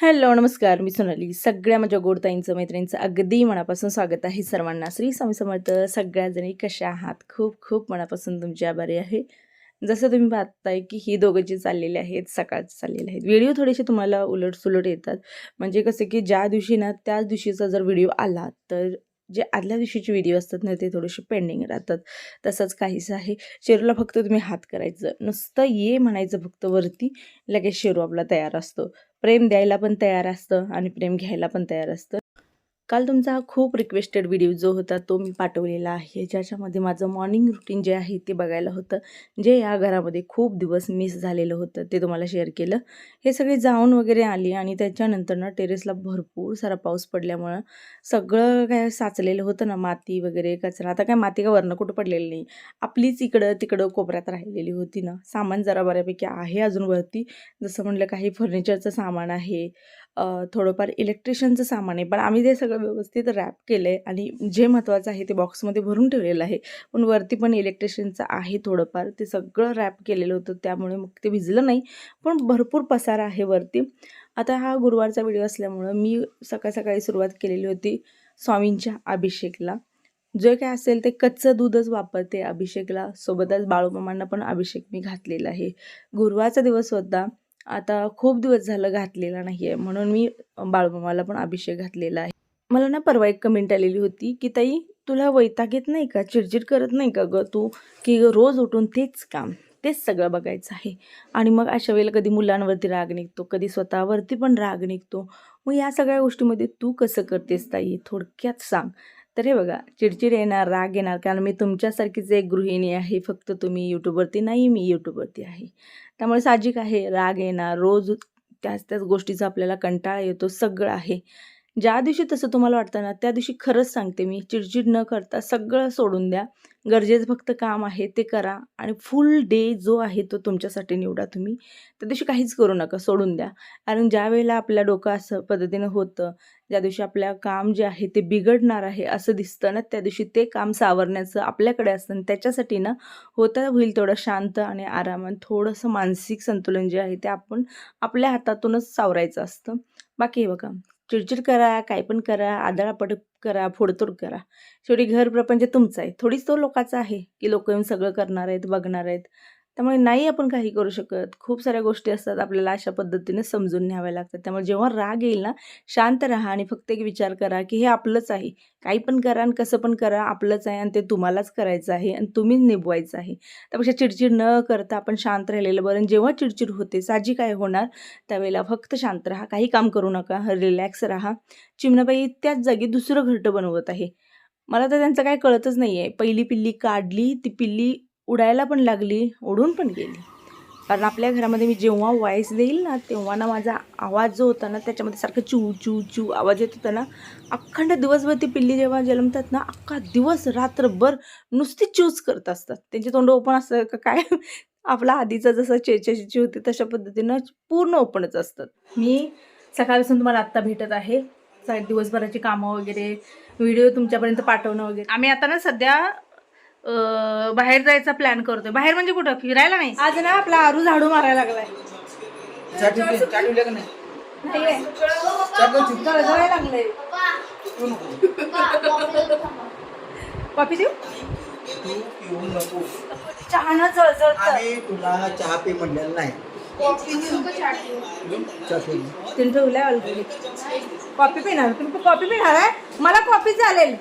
Hello नमस्कार. मी सोनाली. सगळ्या माझ्या गोडताईंचं मैत्रिणींचं अगदी मनापासून स्वागत आहे सर्वांना. श्री स्वामी समर्थ सगळ्याजणी कशा आहात? खूप खूप मनापासून तुमची आभारी आहे. जसं तुम्ही पाहताय की ही दोघं जी चाललेले आहेत सकाळचे चाललेले आहेत. व्हिडिओ थोडेसे तुम्हाला उलटसुलट येतात. म्हणजे कसं की ज्या दिवशी ना त्याच दिवशीचा जर व्हिडिओ आला तर जे आदल्या दिवशीचे व्हिडिओ असतात ना ते थोडेसे पेंडिंग राहतात. तसंच काहीच आहे. शेरूला फक्त तुम्ही हात करायचं. नुसतं ये म्हणायचं फक्त वरती. लगेच शेरू आपला तयार असतो. प्रेम द्यायला पण तयार असतं आणि प्रेम घ्यायला पण तयार असतं. काल तुमचा हा खूप रिक्वेस्टेड व्हिडिओ जो होता तो मी पाठवलेला आहे. ज्याच्यामध्ये माझं मॉर्निंग रुटीन जे आहे ते बघायला होतं. जे या घरामध्ये खूप दिवस मिस झालेलं होतं ते तुम्हाला शेअर केलं. हे सगळे जाऊन वगैरे आली आणि त्याच्यानंतर ना टेरेसला भरपूर सारा पाऊस पडल्यामुळं सगळं काय साचलेलं होतं ना माती वगैरे कचरा. आता काय माती का वरनं कुठं पडलेलं नाही. आपलीच इकडं तिकडं कोपऱ्यात राहिलेली होती ना. सामान जरा बऱ्यापैकी आहे अजून वरती. जसं म्हटलं काही फर्निचरचं सामान आहे. थोडंफार इलेक्ट्रिशियनचं सामान आहे. पण आम्ही ते सगळं व्यवस्थित रॅप केलं आहे आणि जे महत्त्वाचं आहे ते बॉक्समध्ये भरून ठेवलेलं आहे. पण वरती पण इलेक्ट्रिशियनचं आहे थोडंफार. ते सगळं रॅप केलेलं होतं त्यामुळे मग ते भिजलं नाही. पण भरपूर पसारा आहे वरती. आता हा गुरुवारचा व्हिडिओ असल्यामुळं मी सकाळ सकाळी सुरुवात केलेली होती स्वामींच्या अभिषेकला. जे काय असेल ते कच्चं दूधच वापरते अभिषेकला. सोबतच बाळूमामांना पण अभिषेक मी घातलेला आहे. गुरुवारचा दिवस होता. आता खूप दिवस झालं घातलेला नाही आहे म्हणून मी बाळूमामाला पण अभिषेक घातलेला आहे. मला ना परवा एक कमेंट आलेली होती की ताई तुला वैताग येत नाही का? चिडचिड करत नाही का गं तू? की रोज उठून तेच काम तेच सगळं बघायचं आहे. आणि मग अशा वेळेला कधी मुलांवरती राग निघतो कधी स्वतःवरती पण राग निघतो. मग या सगळ्या गोष्टीमध्ये तू कसं करतेस ताई? थोडक्यात सांग. तर हे बघा चिडचिड येणार राग येणार कारण मी तुमच्यासारखीच एक गृहिणी आहे फक्त तुम्ही यूट्यूबवरती नाही मी यूट्यूबवरती आहे. त्यामुळे साहजिक आहे राग येणार रोज त्याच त्याच गोष्टीचा आपल्याला कंटाळा येतो सगळं आहे. ज्या दिवशी तसं तुम्हाला वाटतं ना त्या दिवशी खरंच सांगते मी चिडचिड न करता सगळं सोडून द्या. गरजेचं फक्त काम आहे ते करा आणि फुल डे जो आहे तो तुमच्यासाठी निवडा तुम्ही. त्या दिवशी काहीच करू नका सोडून द्या. कारण ज्या वेळेला आपल्या डोकं असं पद्धतीनं होतं ज्या दिवशी आपल्या काम जे आहे ते बिघडणार आहे असं दिसतं ना त्या दिवशी ते काम सावरण्याचं आपल्याकडे असतं आणि त्याच्यासाठी ना होता होईल तेवढं शांत आणि आरामात थोडंसं मानसिक संतुलन जे आहे ते आपण आपल्या हातातूनच सावरायचं असतं. बाकी हे बघा चिडचिड करा काय पण करा आदळापट करा फोडतोड करा. शेवटी घर प्रपंच तुमचं आहे. थोडीच तो लोकाचा आहे की लोक येऊन सगळं करणार आहेत बघणार आहेत. त्यामुळे नाही आपण काही करू शकत. खूप साऱ्या गोष्टी असतात आपल्याला अशा पद्धतीने समजून न्याव्या लागतात. त्यामुळे जेव्हा राग येईल ना शांत राहा आणि फक्त एक विचार करा की हे आपलंच आहे. काही पण करा आणि कसं पण करा आपलंच आहे आणि ते तुम्हालाच करायचं आहे आणि तुम्हीच निभवायचं आहे. त्यापेक्षा चिडचिड न करता आपण शांत राहिलेलं बरं आणि जेव्हा चिडचिड होते साजी काय होणार? त्यावेळेला फक्त शांत राहा काही काम करू नका रिलॅक्स राहा. चिमणाबाई त्याच जागी दुसरं घरटं बनवत आहे. मला तर त्यांचं काय कळतच नाही आहे पहिली पिल्ली काढली ती पिल्ली उडायला पण लागली उडून पण गेली. कारण आपल्या घरामध्ये मी जेव्हा वॉईस देईल ना तेव्हा ना माझा आवाज जो होता ना त्याच्यामध्ये सारखं चू चू चू आवाज येत होता ना अखंड दिवसभर ती पिल्ली जेव्हा जन्मतात ना अख्खा दिवस रात्रभर नुसती चूज करत असतात. त्यांचे तोंड ओपन असतं का काय? आपला आधीचा जसं चेचेची होती तशा पद्धतीनं पूर्ण ओपनच असतात. मी सकाळपासून तुम्हाला आत्ता भेटत आहे. दिवसभराची कामं वगैरे व्हिडिओ तुमच्यापर्यंत पाठवणं वगैरे. आम्ही आता ना सध्या बाहेर जायचा प्लॅन करतोय. बाहेर म्हणजे कुठं? फिरायला नाही? आज ना आपला आरू झाडू मारायला लागलाय. लागलंय. कॉफी देऊ? चहा ना जळजळत आम्ही तुला चहा पे म्हणलेलं नाही. चहा पे. तिने ठेवलाय ऑलरेडी कॉफी पिणार? तुम्ही कॉफी पिणार आहे? मला कॉफी चालेल.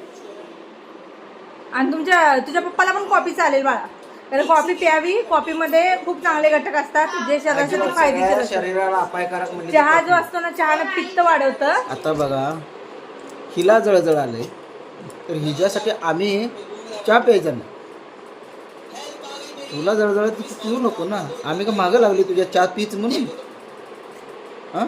आणि तुमच्या तुझ्या पप्पाला पण कॉफी चालेल बाळा. कारण कॉफी प्यावी कॉफीमध्ये खूप चांगले घटक असतात. जे शरीरासाठी फायदेशीर असतात. शरीराला अपायकारक म्हणजे चहा जो असतो ना चहानं पित्त वाढवतं. आता बघा हिला जळजळ आलंय. तर हिच्यासाठी आम्ही चहा प्यायचा नाही. तुला जळजळ तू पिऊ नको ना. आम्ही का मागं लागली तुझ्या चहा पीच म्हणून? हा?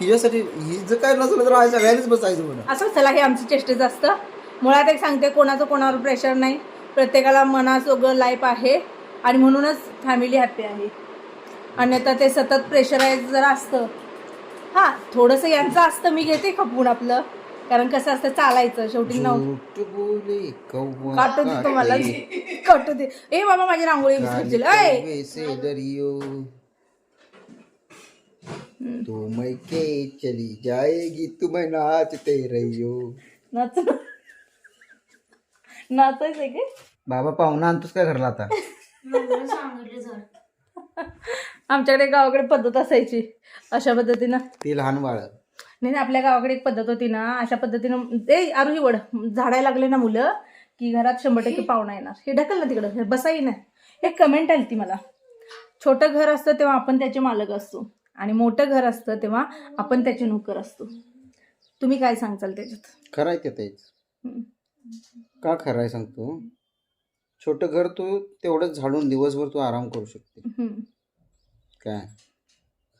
हिच्यासाठी हि जर काय नसलं तर आम्ही सगळ्यांनीच बसायचं म्हणून. असं चला हे आमची चेष्टेच असतं मुळात एक सांगते कोणाचं कोणावर प्रेशर नाही. प्रत्येकाला मनासोगं लाईफ आहे आणि म्हणूनच फॅमिली हॅपी आहे. अन्यथा ते सतत प्रेशराईज जर असतं. हां थोडंसं यांचं असतं मी घेते खपवून आपलं. कारण कसं असतं चालायचं. शेवटी नऊ काटू दे तुम्हाला काटे. काटू दे. ए बाबा माझी रांगोळी विसर्जल ऐ! वैसे डरियो हम्म. तू मैके चली जाएगी तू नाचते रहियो. नाच. नाचायचंय काय बाबा पाहुणा आणतोस काय घरला आता? आमच्याकडे गावाकडे पद्धत असायची अशा पद्धतीनं. ती लहान बाळ. नाही नाही, आपल्या गावाकडे एक पद्धत होती ना अशा पद्धतीनं ए आरू ही वड झाडायला लागले ना मुलं की घरात शंभर टक्के पाहुणा येणार. हे ढकल ना तिकडं बसाई ना एक कमेंट आली ती मला. छोटं घर असतं तेव्हा आपण त्याचे मालक असतो. आणि मोठं घर असतं तेव्हा आपण त्याचे नोकर असतो. तुम्ही काय सांगचाल त्याच्यात? खरं आहे ते तेच. का खरं आहे सांगतो? छोटं घर तू तेवढंच झाडून दिवसभर तू आराम करू शकते. काय?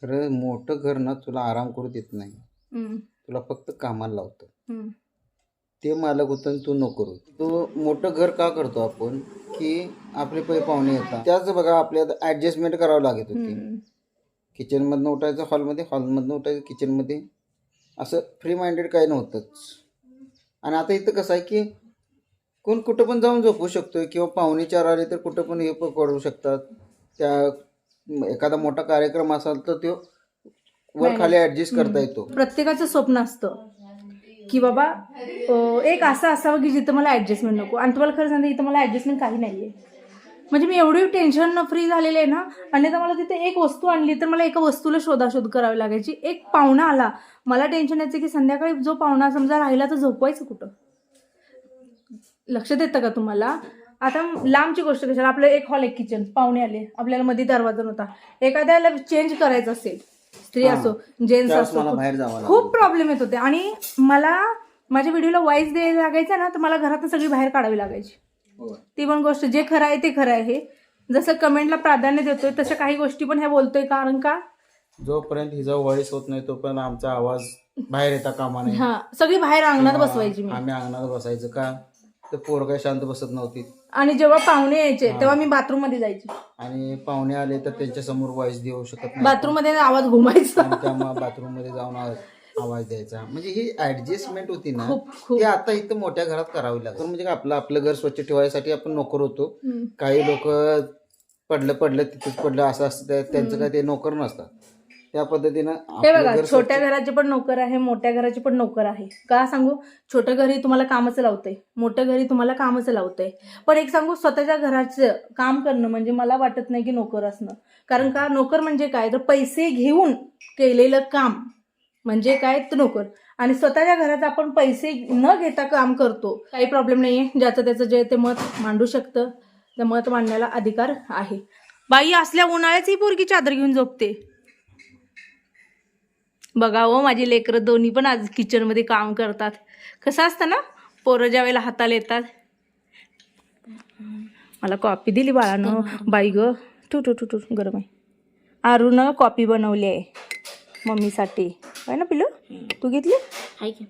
खरं मोठं घर ना तुला आराम करू देत नाही. तुला फक्त कामाला लावतं. ते मालक होतं तू नोकर होत तो मोठं घर का करतो आपण? की आपले पै पाहुणे येतात. त्याच बघा आपल्याला ॲडजस्टमेंट करावं लागत होती. किचनमधनं उठायचं हॉलमध्ये हॉलमधनं उठायचं किचनमध्ये असं फ्री माइंडेड काही नव्हतंच. आणि आता इथं कसं आहे की कोण कुठं पण जाऊन झोपू शकतोय किंवा पाहुणे चार आले तर कुठं पण हे पण करू शकतात. त्या एखादा मोठा कार्यक्रम असेल तर तो वर खाली ॲडजस्ट करता येतो. प्रत्येकाचं स्वप्न असतं की बाबा एक असं असावं की जिथं मला ॲडजस्टमेंट नको. आणि तुम्हाला खरं सांगते इथं मला ॲडजस्टमेंट काही नाही आहे म्हणजे मी एवढी टेन्शन फ्री झालेले आहे ना आणि तर मला तिथे एक वस्तू आणली तर मला एका वस्तूला शोधाशोध करावी लागायची. एक पाहुणा आला. मला टेन्शन यायचं की संध्याकाळी जो पाहुणा समजा राहिला तर झोपवायचं कुठं? लक्ष देतं का तुम्हाला? आता लांबची गोष्ट कशाला? आपलं एक हॉल एक किचन पाहुणे आले. आपल्याला मध्ये दरवाजा नव्हता. एखाद्याला चेंज करायचं असेल स्त्री. असो जेंट्स असो. खूप प्रॉब्लेम येत होते. आणि मला माझ्या व्हिडिओला वाईज द्यायला लागायचा ना तर मला घरातून सगळी बाहेर काढावी लागायची. ती पण गोष्ट जे खरं आहे ते खरं आहे. जसं कमेंटला प्राधान्य देतोय तशा काही गोष्टी पण ह्या बोलतोय कारण का जोपर्यंत हिचा वॉइस होत नाही तोपर्यंत आमचा आवाज बाहेर येता कामा नये. हा सगळी बाहेर अंगणात बसवायची मी. आम्ही अंगणात बसायचं का? तर पोरं काही शांत बसत नव्हती. आणि जेव्हा पाहुणे यायचे तेव्हा मी बाथरूममध्ये जायची. आणि पाहुणे आले तर त्यांच्यासमोर वॉइस देऊ शकत नाही. बाथरूममध्ये आवाज घुमायचा. त्यामुळे बाथरूममध्ये जाऊन आवाज आवाज द्यायचा. म्हणजे ही ऍडजस्टमेंट होती ना खूप खूप. ती आता इथं मोठ्या घरात करावी लागते म्हणजे काय आपलं आपलं घर स्वच्छ ठेवायसाठी आपण नोकर होतो. हम्म. काही लोक पडलं पडलं तिथेच पडलं असं असतं त्या- त्यांचं काय ते नोकर नसतात. त्या पद्धतीनं हे आपलं बघा घर छोट्या घराचे पण नोकर आहे मोठ्या घराचे पण नोकर आहे. का सांगू? छोट्या घरी तुम्हाला कामच लावतंय. मोठ्या घरी तुम्हाला कामच लावतंय. पण एक सांगू स्वतःच्या घराचं काम करणं म्हणजे मला वाटत नाही की नोकर असणं. कारण का? नोकर म्हणजे काय? तर पैसे घेऊन केलेलं काम. म्हणजे काय? तर नोकर. आणि स्वतःच्या घरात आपण पैसे न घेता काम करतो. काही प्रॉब्लेम नाहीये. ज्याचं त्याचं जे ते मत मांडू शकतं. त्या मत मांडण्याला अधिकार आहे. बाई असल्या उन्हाळ्याची पोरगी चादर घेऊन झोपते. बघा हो माझी लेकरं दोन्ही पण आज किचनमध्ये काम करतात. कसं असतं ना? पोरं ज्या वेळेला हाताला येतात. मला कॉपी दिली बाळानं. बाई ग. टू टू टू टू गरम आहे. आरूनं कॉपी बनवली आहे. मम्मीसाठी. आहे ना पिलू तू घेतली? हाय की.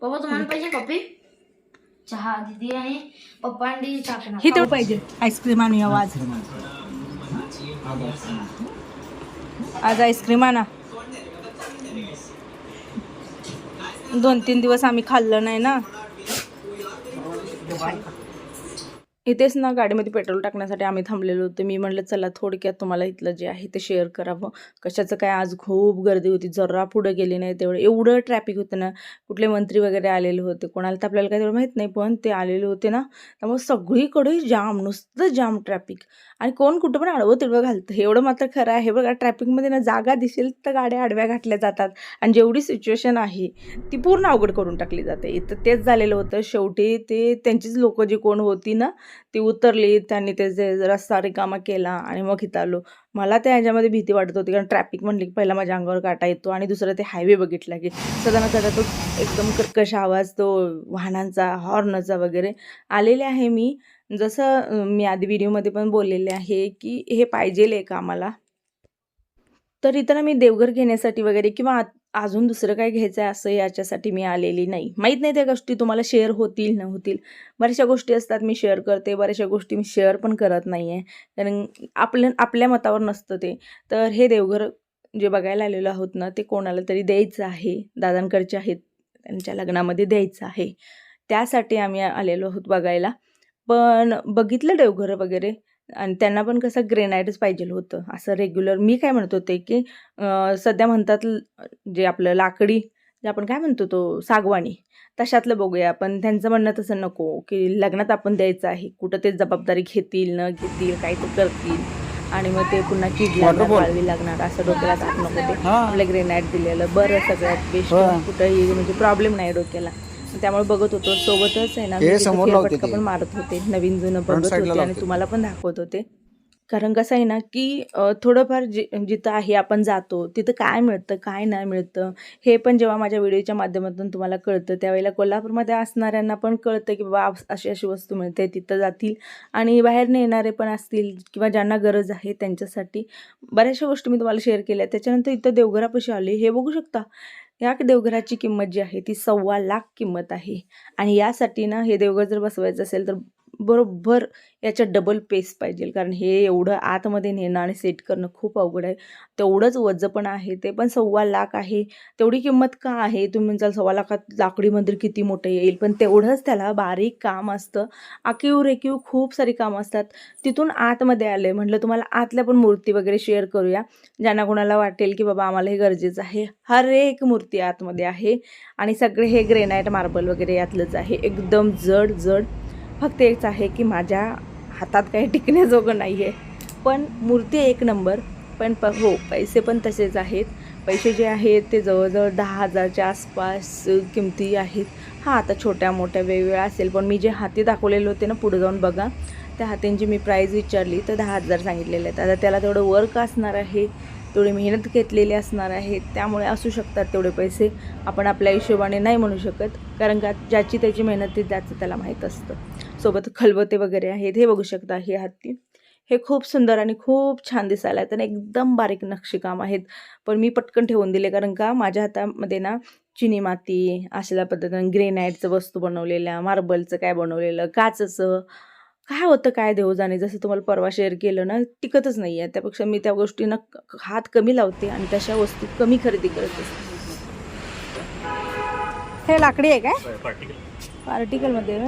पप्पा तुम्हाला पाहिजे कॉफी? चहा दिदी आणि पप्पा आणि चहा ही पाहिजे. आईस्क्रीम आणूया आज. आज आईस्क्रीम आणा. दोन तीन दिवस आम्ही खाल्लं नाही ना. इथेच ना गाडीमध्ये पेट्रोल टाकण्यासाठी आम्ही थांबलेलो होतो. मी म्हटलं चला थोडक्यात तुम्हाला इथलं जे आहे ते शेअर करावं कशाचं काय आज खूप गर्दी होती जरा पुढं गेली नाही तेवढं. एवढं ट्रॅफिक होतं ना कुठले मंत्री वगैरे आलेले होते. कोणाला तर आपल्याला काही तेवढं माहीत नाही पण ते आलेले होते ना. त्यामुळे सगळीकडे जाम नुसतं जाम ट्रॅफिक आणि कोण कुठं पण आडवं तिडवं घालतं. एवढं मात्र खरं आहे. बघा ट्रॅफिकमध्ये ना जागा दिसेल तर गाड्या आडव्या घातल्या जातात. आणि जेवढी सिच्युएशन आहे ती पूर्ण अवघड करून टाकली जाते. इथं तेच झालेलं होतं. शेवटी ते त्यांचीच लोकं जी कोण होती ना ती उतरली त्यांनी ते जे रस्ता रिकामा केला आणि मग इथं आलो. मला त्या ह्याच्यामध्ये भीती वाटत होती. कारण ट्रॅफिक म्हणली की पहिला माझ्या अंगावर काटा येतो आणि दुसरं ते हायवे बघितला की सदाना कदा तो एकदम कर्कश आवाज तो वाहनांचा हॉर्नचा वगैरे आलेले आहे मी. जसं मी आधी व्हिडिओमध्ये पण बोललेले आहे की हे पाहिजेल आहे का आम्हाला. तर इथं ना मी देवघर घेण्यासाठी वगैरे किंवा आ- अजून दुसरं काय घ्यायचं आहे असं याच्यासाठी मी आलेली नाही. माहीत नाही त्या गोष्टी तुम्हाला शेअर होतील न होतील. बऱ्याचशा गोष्टी असतात मी शेअर करते बऱ्याचशा गोष्टी मी शेअर पण करत नाही आहे कारण आपल्या आपल्या मतावर नसतं ते. तर हे देवघर जे बघायला आलेलो आहोत ना ते कोणाला तरी द्यायचं आहे. दादांकडचे आहेत त्यांच्या लग्नामध्ये द्यायचं आहे. त्यासाठी आम्ही आलेलो आहोत बघायला. पण बघितलं देवघर वगैरे आणि त्यांना पण कसं ग्रेनाईटच पाहिजे होतं. असं रेग्युलर मी काय म्हणत होते की सध्या म्हणतात जे आपलं लाकडी जे आपण काय म्हणतो तो सागवानी तशातलं बघूया. पण त्यांचं म्हणणं तसं नको की लग्नात आपण द्यायचं आहे. कुठं ते जबाबदारी घेतील न घेतील काही ते करतील. आणि मग ते पुन्हा किड लागणार. वाळवी लागणार असं डोक्याला ताप नको ते. आपलं ग्रेनाईट दिलेलं. बरं सगळ्यात बेस्ट. कुठंही म्हणजे प्रॉब्लेम नाही डोक्याला. त्यामुळे बघत होतो. सोबतच आहे ना समोर फेरफटका. पण मारत होते नवीन जुनं बघत होते आणि. तुम्हाला पण दाखवत होते. कारण कसं आहे ना की थोडंफार जि जिथं आहे आपण जातो तिथं काय मिळतं काय नाही मिळतं हे पण जेव्हा माझ्या व्हिडिओच्या माध्यमातून तुम्हाला कळतं त्यावेळेला कोल्हापूरमध्ये असणाऱ्यांना पण कळतं की बाबा अशी अशी वस्तू मिळते तिथं जातील. आणि बाहेरने येणारे पण असतील किंवा ज्यांना गरज आहे त्यांच्यासाठी बऱ्याचशा गोष्टी मी तुम्हाला शेअर केल्या. त्याच्यानंतर इथं देवघरापाशी आले. हे बघू शकता. या देवघराची किंमत जी आहे ती सव्वा लाख किंमत आहे. आणि यासाठी ना हे देवघर जर बसवायचं असेल तर बरोबर याच्या डबल पेस पाहिजे. कारण हे एवढं आतमध्ये नेणं आणि सेट करणं खूप अवघड आहे. तेवढंच वजं पण आहे ते. पण सव्वा लाख आहे. तेवढी किंमत का आहे? तुम्ही म्हणचाल सव्वा लाखात लाकडी मंदिर किती मोठं येईल? पण तेवढंच त्याला बारीक काम असतं. आखीव रेखीव खूप सारी कामं असतात. तिथून आतमध्ये आले म्हटलं तुम्हाला आतल्या पण मूर्ती वगैरे शेअर करूया. ज्यांना कोणाला वाटेल की बाबा आम्हाला हे गरजेचं आहे. हर एक मूर्ती आतमध्ये आहे. आणि सगळे हे ग्रेनाईट मार्बल वगैरे यातलंच आहे. एकदम जड जड फक्त एकच आहे की माझ्या हातात काही टिकण्याजोगं नाही आहे पण मूर्ती एक नंबर. पण प हो पैसे पण तसेच आहेत. पैसे जे आहेत ते जवळजवळ दहा हजारच्या आसपास किमती आहेत. हां आता छोट्या मोठ्या वेगवेगळ्या असेल पण मी जे हाती दाखवलेले होते ना पुढे जाऊन बघा त्या हातींची मी प्राईज विचारली तर दहा हजार सांगितलेले आहेत. आता त्याला तेवढं वर्क असणार आहे. तेवढी मेहनत घेतलेली असणार आहे त्यामुळे असू शकतात तेवढे पैसे. आपण आपल्या हिशोबाने नाही म्हणू शकत कारण का ज्याची त्याची मेहनत ती त्याचं त्याला माहीत असतं. सोबत खलबते वगैरे आहेत हे बघू शकता हे हत्ती. हे खूप सुंदर आणि खूप छान दिसायला आहेत आणि एकदम बारीक नक्षीकाम आहेत. पण मी पटकन ठेवून दिले कारण का माझ्या हातामध्ये ना चिनी माती अशा पद्धतीनं ग्रेनाईटचं वस्तू बनवलेल्या मार्बलचं काय बनवलेलं काचचं काय होतं काय देव जाणे जसं तुम्हाला परवा शेअर केलं ना टिकतच नाही आहे त्यापेक्षा मी त्या गोष्टींना हात कमी लावते आणि तशा वस्तू कमी खरेदी करत असते. हे लाकडी आहे काय? पार्टिकलमध्ये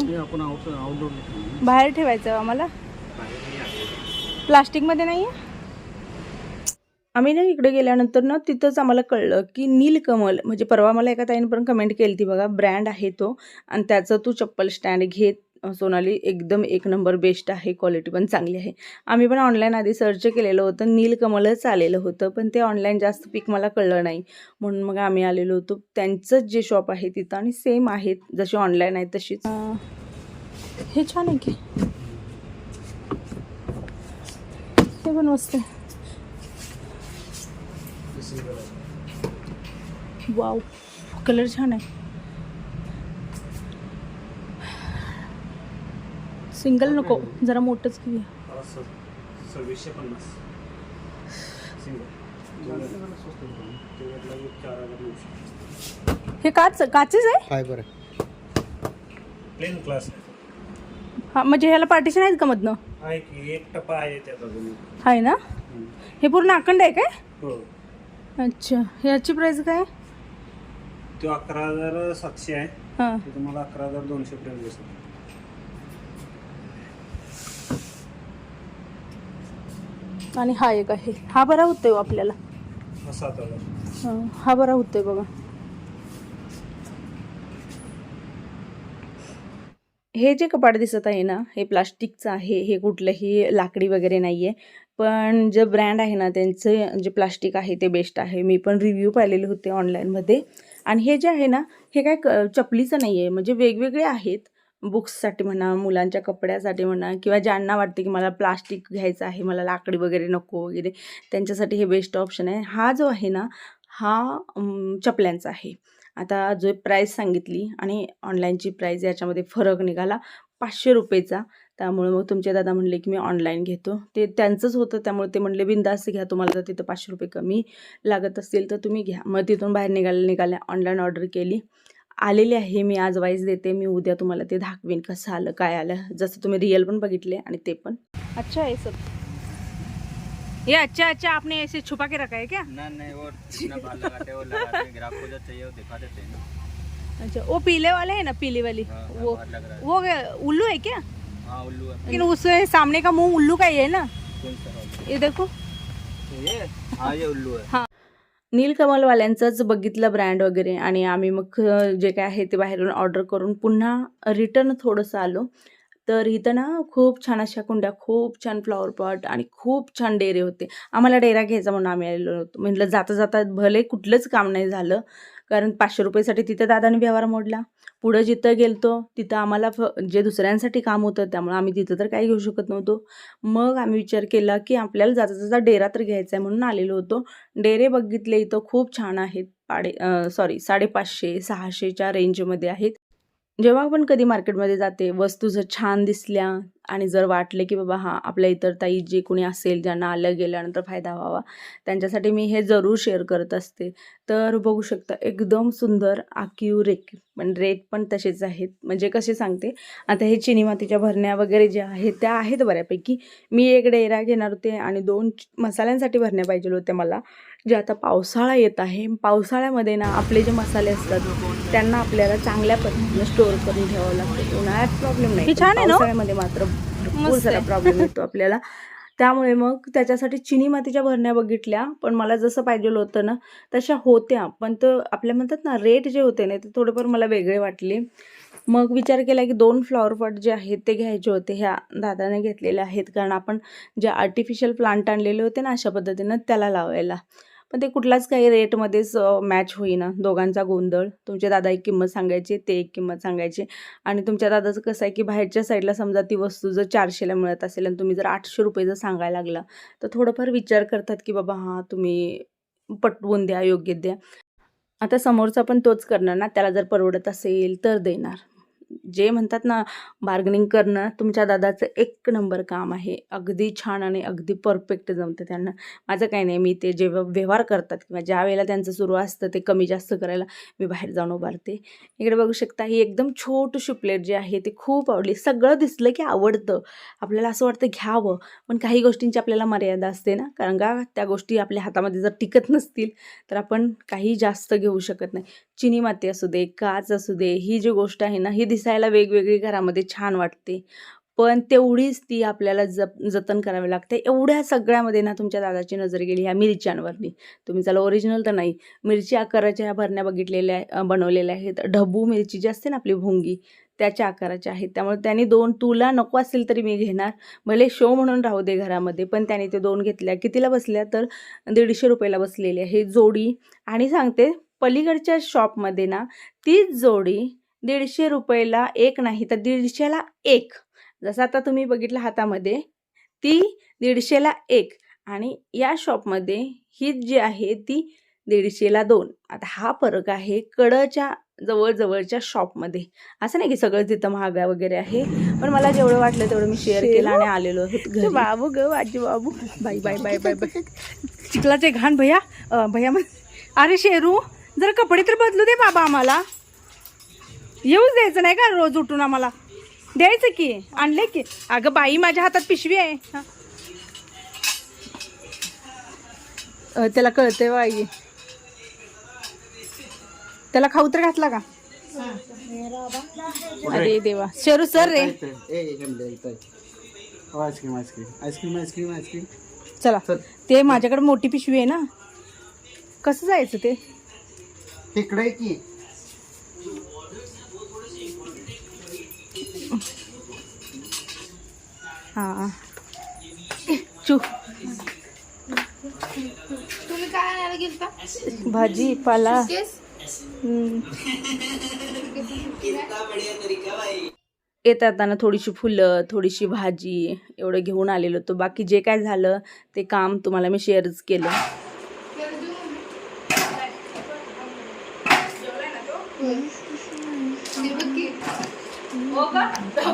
बाहेर ठेवायचं आम्हाला? प्लास्टिकमध्ये नाही आहे आम्ही ना इकडे गेल्यानंतर ना तिथंच आम्हाला कळलं की नीलकमल म्हणजे परवा मला एका ताईने पण कमेंट केली ती बघा ब्रँड आहे तो. आणि त्याचं तू चप्पल स्टँड घे अं, सोनाली एकदम एक नंबर बेस्ट आहे. क्वालिटी पण चांगली आहे. आम्ही पण ऑनलाईन आधी सर्च केलेलं होतं. नीलकमलच आलेलं होतं पण ते ऑनलाईन जास्त पीक मला कळलं नाही. म्हणून मग आम्ही आलेलो होतो. त्यांचंच जे शॉप आहे तिथं आणि सेम आहेत. जशी ऑनलाईन आहे तशीच. हे छान आहे की. हे पण मस्त आहे. वाव कलर छान आहे. सिंगल नको जरा मोठंच सव्वीसशे पन्नास. हे काच काचेच आहे? फायबर आहे प्लेन क्लास हा म्हणजे ह्याला पार्टिशन आहेत का मधनं? आहे की एक टप्पा आहे अजून. आहे ना? हे पूर्ण अखंड आहे काय? हो. अच्छा ह्याची प्राइस काय? तो अकरा हजार सातशे आहे. हां. ते तुम्हाला अकरा हजार दोनशे पर्यंत बसेल आणि हा एक आहे. हा बरा होतोय हो आपल्याला. हा हं, हा बरा होतोय बघा. हे जे कपाट दिसत आहे ना हे प्लास्टिकचं आहे हे कुठलंही लाकडी वगैरे नाही आहे पण जे ब्रँड आहे ना त्यांचं जे प्लास्टिक आहे ते बेस्ट आहे. मी पण रिव्ह्यू पाहिलेले होते ऑनलाईनमध्ये आणि हे जे आहे ना हे काय क चपलीचं नाही आहे म्हणजे वेगवेगळे आहेत. बुक्ससाठी म्हणा मुलांच्या कपड्यासाठी म्हणा किंवा ज्यांना वाटते की मला प्लास्टिक घ्यायचं आहे मला लाकडी वगैरे नको वगैरे त्यांच्यासाठी हे बेस्ट ऑप्शन आहे. हा जो आहे ना हा चपल्यांचा आहे. आता जो प्राईस सांगितली आणि ऑनलाईनची प्राईस याच्यामध्ये फरक निघाला पाचशे रुपयेचा. त्यामुळे मग तुमचे दादा म्हणले की मी ऑनलाईन घेतो. ते त्यांचंच होतं त्यामुळे ते म्हणले बिंदास्त घ्या तुम्हाला जर तिथं पाचशे रुपये कमी लागत असतील तर तुम्ही घ्या. मग तिथून बाहेर निघाल्या निघाल्या ऑनलाईन ऑर्डर केली. आलेली आहे मी आज वाईज देते मी उद्या तुम्हाला ते दाखवीन कसं आलं काय आलं. जसं तुम्ही रिअल पण बघितले आणि ते पण. अच्छा आहे सब ये अच्छा अच्छा आपने ऐसे छुपा के रखा है क्या? ना नहीं वो जितना बाल लगाते हैं वो लगाते हैं ग्राहक को जो चाहिए वो दिखा देते हैं। ना अच्छा वो पीले वाले है ना पीली वाली? हाँ, हाँ, वो है। वो उल्लू है क्या? हाँ उल्लू है। लेकिन उस सामने का मुंह उल्लू का ही है ना? ये देखो। ये? हाँ ये उल्लू है। नीलकमलवाल्यांचंच बघितलं ब्रँड वगैरे आणि आम्ही मग जे काय आहे ते बाहेरून ऑर्डर करून पुन्हा रिटर्न थोडंसं आलो. तर इथं ना खूप छान अशा कुंड्या खूप छान फ्लॉवर पॉट आणि खूप छान डेरे होते. आम्हाला डेरा घ्यायचा म्हणून आम्ही आलेलो होतो. म्हटलं जाता जाता भले कुठलंच काम नाही झालं कारण पाचशे रुपयेसाठी तिथं दादाने व्यवहार मोडला. पुढं जिथं गेलतो तिथं आम्हाला फ जे दुसऱ्यांसाठी काम होतं त्यामुळे आम्ही तिथं तर काही घेऊ शकत नव्हतो. मग आम्ही विचार केला की आपल्याला जाता जाता डेरा तर घ्यायचा आहे म्हणून आलेलो होतो. डेरे बघितले इथं खूप छान आहेत. पाडे सॉरी साडेपाचशे सहाशेच्या रेंजमध्ये आहेत. जेव्हा आपण कधी मार्केटमध्ये जाते वस्तू जर छान दिसल्या आणि जर वाटले की बाबा हां आपल्या इतर ताई जे कोणी असेल ज्यांना आलं गेल्यानंतर फायदा व्हावा त्यांच्यासाठी मी हे जरूर शेअर करत असते. तर बघू शकता एकदम सुंदर आक्यू रेक पण रेट पण तसेच आहेत. म्हणजे कसे सांगते आता हे चिनी मातीच्या भरण्या वगैरे ज्या आहेत त्या आहेत बऱ्यापैकी. मी एक डेरा घेणार होते आणि दोन मसाल्यांसाठी भरण्या पाहिजे होत्या मला. जे आता पावसाळा येत आहे पावसाळ्यामध्ये ना आपले जे मसाले असतात त्यांना आपल्याला चांगल्या पद्धतीने स्टोअर करून ठेवावं लागतं. उन्हाळ्यात प्रॉब्लेम नाही पण पावसाळ्यामध्ये मात्र भरपूर सारा प्रॉब्लेम येतो आपल्याला. त्यामुळे मग त्याच्यासाठी चिनी मातीच्या भरण्या बघितल्या पण मला जसं पाहिजे होतं ना तशा होत्या. पण तर आपल्या म्हणतात ना रेट जे होते ना ते थोडेफार मला वेगळे वाटले. मग विचार केला की दोन फ्लॉवर पॉट जे आहेत ते घ्यायचे होते. ह्या दादाने घेतलेले आहेत. कारण आपण जे आर्टिफिशियल प्लांट आणलेले होते ना अशा पद्धतीनं त्याला लावायला. पण ते कुठलाच काही रेटमध्येच मॅच होईना. दोघांचा गोंधळ. तुमचे दादा एक किंमत सांगायची ते एक किंमत सांगायची. आणि तुमच्या दादाचं कसं आहे की बाहेरच्या साईडला समजा ती वस्तू जर चारशेला मिळत असेल आणि तुम्ही जर आठशे रुपये जर सांगायला लागला तर थोडंफार विचार करतात की बाबा हां तुम्ही पटवून द्या योग्य द्या. आता समोरचा पण तोच करणार ना त्याला जर परवडत असेल तर देणार. जे म्हणतात ना बार्गनिंग करणं तुमच्या दादाचं एक नंबर काम आहे. अगदी छान आणि अगदी परफेक्ट जमतं त्यांना. माझं काही नाही मी ते जेव्हा व्यवहार करतात किंवा ज्या वेळेला त्यांचं सुरू असतं ते कमी जास्त करायला मी बाहेर जाऊन उभारते. इकडे बघू शकता ही एकदम छोटूशी प्लेट जी आहे ती खूप आवडली. सगळं दिसलं की आवडतं. आपल्याला असं वाटतं घ्यावं पण काही गोष्टींची आपल्याला मर्यादा असते ना. कारण का? त्या गोष्टी आपल्या हातामध्ये जर टिकत नसतील तर आपण काही जास्त घेऊ शकत नाही. चिनी माती असू दे काच असू दे ही जी गोष्ट आहे ना ही दिसायला वेगवेगळी घरामध्ये छान वाटते. पण तेवढीच ती आपल्याला जप जतन करावी लागते. एवढ्या सगळ्यामध्ये ना तुमच्या दादाची नजर गेली ह्या मिरच्यांवरनी तुम्ही चला ओरिजिनल तर नाही. मिरची आकाराच्या ह्या भरण्या बघितलेल्या बनवलेल्या आहेत. ढबू मिरची जी असते ना आपली भुंगी त्याच्या आकाराच्या आहेत. त्यामुळे त्यांनी दोन तुला नको असेल तरी मी घेणार. भले शो म्हणून राहू दे घरामध्ये पण त्याने ते दोन घेतल्या. कितीला बसल्या तर दीडशे रुपयाला बसलेली आहे. जोडी आणि सांगते पलीकडच्या शॉपमध्ये ना तीच जोडी दीडशे रुपयाला एक नाही तर दीडशेला एक. जसं आता तुम्ही बघितलं हातामध्ये ती दीडशेला एक. आणि या शॉपमध्ये ही जी आहे ती दीडशेला दोन. आता हा फरक आहे कडच्या जवळजवळच्या शॉपमध्ये. असं नाही की सगळं तिथं महागा वगैरे आहे पण मला जेवढं वाटलं तेवढं मी शेअर केलं आणि आलेलो बाबू ग आजी बाबू. Bye bye bye bye bye. चिखलाचे घाण भैया. भैया अरे शेरू जर कपडे तर बदलू दे बाबा आम्हाला. येऊच द्यायचं नाही का रोज उठून आम्हाला? द्यायचं की? आणले की? अगं बाई माझ्या हातात पिशवी आहे. त्याला कळतंय बाई. त्याला खाऊ तर घातला का? अरे देवा. शेरू सर रे. Ice cream ice cream. Ice cream ice cream ice cream. चला. ते माझ्याकडे मोठी पिशवी आहे ना. कसं जायचं ते? तिकडे की? हां. चू. तुम्ही काय आणायला गेलता? भाजी पाला. हम्म. येताना थोडीशी फुलं थोडीशी भाजी एवढं घेऊन आलेलो होतो. बाकी जे काय झालं ते काम तुम्हाला मी शेअरच केलं.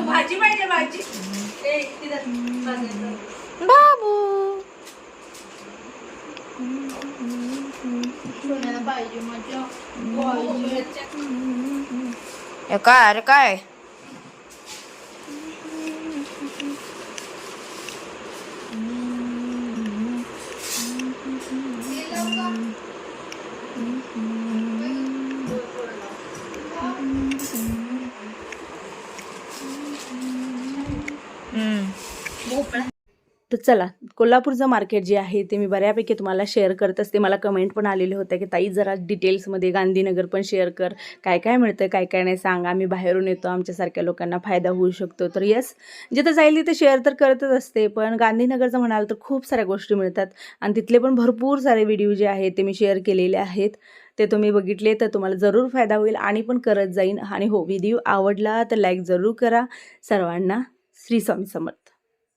भाजी पाहिजे भाजी. बाबू पाहिजे मजा काय अरे काय तर चला कोल्हापूरचं मार्केट जे आहे ते मी बऱ्यापैकी तुम्हाला शेअर करत असते. मला कमेंट पण आलेले होते की ताई जरा डिटेल्समध्ये गांधीनगर पण शेअर कर. काय काय मिळतं काय काय नाही सांग. आम्ही बाहेरून येतो आमच्यासारख्या लोकांना फायदा होऊ शकतो. तर येस जिथं जाईल तिथे शेअर तर करतच असते. पण गांधीनगरचं म्हणाल तर खूप साऱ्या गोष्टी मिळतात. आणि तिथले पण भरपूर सारे व्हिडिओ जे आहेत ते मी शेअर केलेले आहेत. ते तुम्ही बघितले तर तुम्हाला जरूर फायदा होईल आणि पण करत जाईन. आणि हो व्हिडिओ आवडला तर लाईक जरूर करा. सर्वांना श्री स्वामी समर्थ.